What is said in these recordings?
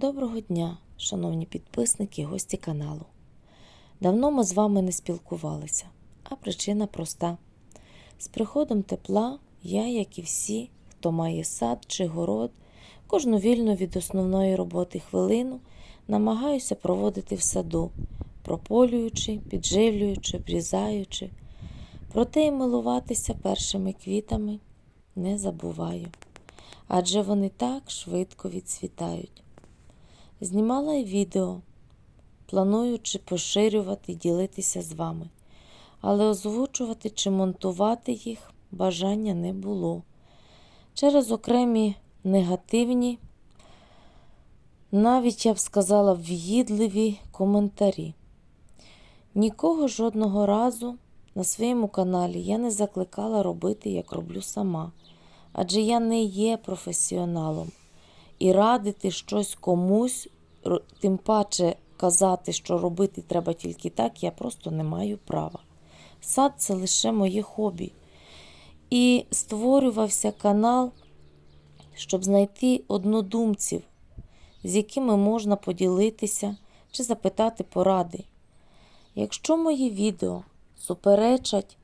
Доброго дня, шановні підписники і гості каналу. Давно ми з вами не спілкувалися, а причина проста. З приходом тепла я, як і всі, хто має сад чи город, кожну вільну від основної роботи хвилину намагаюся проводити в саду, прополюючи, підживлюючи, обрізаючи. Проте й милуватися першими квітами не забуваю, адже вони так швидко відцвітають. Знімала відео, плануючи поширювати ділитися з вами, але озвучувати чи монтувати їх бажання не було. Через окремі негативні, навіть я б сказала, в'їдливі коментарі. Нікого жодного разу на своєму каналі я не закликала робити, як роблю сама, адже я не є професіоналом. І радити щось комусь, тим паче казати, що робити треба тільки так, я просто не маю права. Сад це лише моє хобі. І створювався канал, щоб знайти однодумців, з якими можна поділитися чи запитати поради. Якщо мої відео суперечать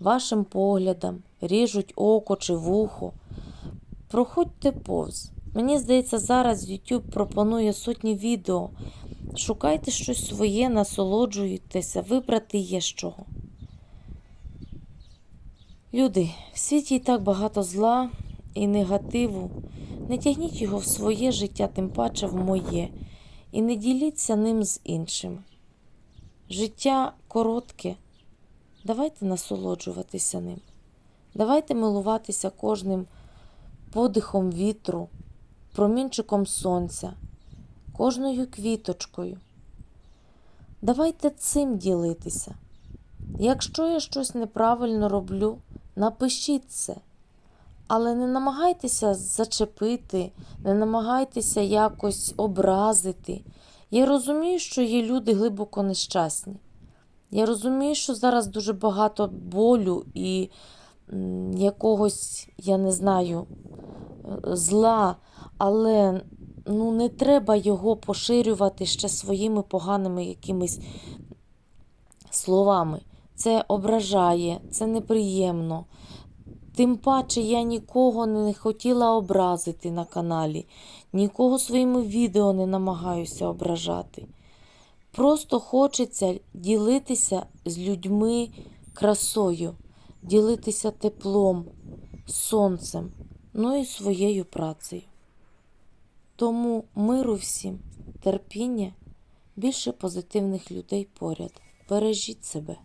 вашим поглядам, ріжуть око чи вухо, проходьте повз. Мені здається, зараз YouTube пропонує сотні відео. Шукайте щось своє, насолоджуйтеся, вибрати є чого. Люди, в світі і так багато зла і негативу. Не тягніть його в своє життя, тим паче в моє, і не діліться ним з іншими. Життя коротке. Давайте насолоджуватися ним. Давайте милуватися кожним подихом вітру, промінчиком сонця, кожною квіточкою. Давайте цим ділитися. Якщо я щось неправильно роблю, напишіть це. Але не намагайтеся зачепити, не намагайтеся якось образити. Я розумію, що є люди глибоко нещасні. Я розумію, що зараз дуже багато болю і якогось, я не знаю, е, зла, але ну, не треба його поширювати ще своїми поганими якимись словами. Це ображає, це неприємно. Тим паче я нікого не хотіла образити на каналі, нікого своїми відео не намагаюся ображати. Просто хочеться ділитися з людьми красою, ділитися теплом, сонцем, ну і своєю працею. Тому миру всім, терпіння, більше позитивних людей поряд. Бережіть себе.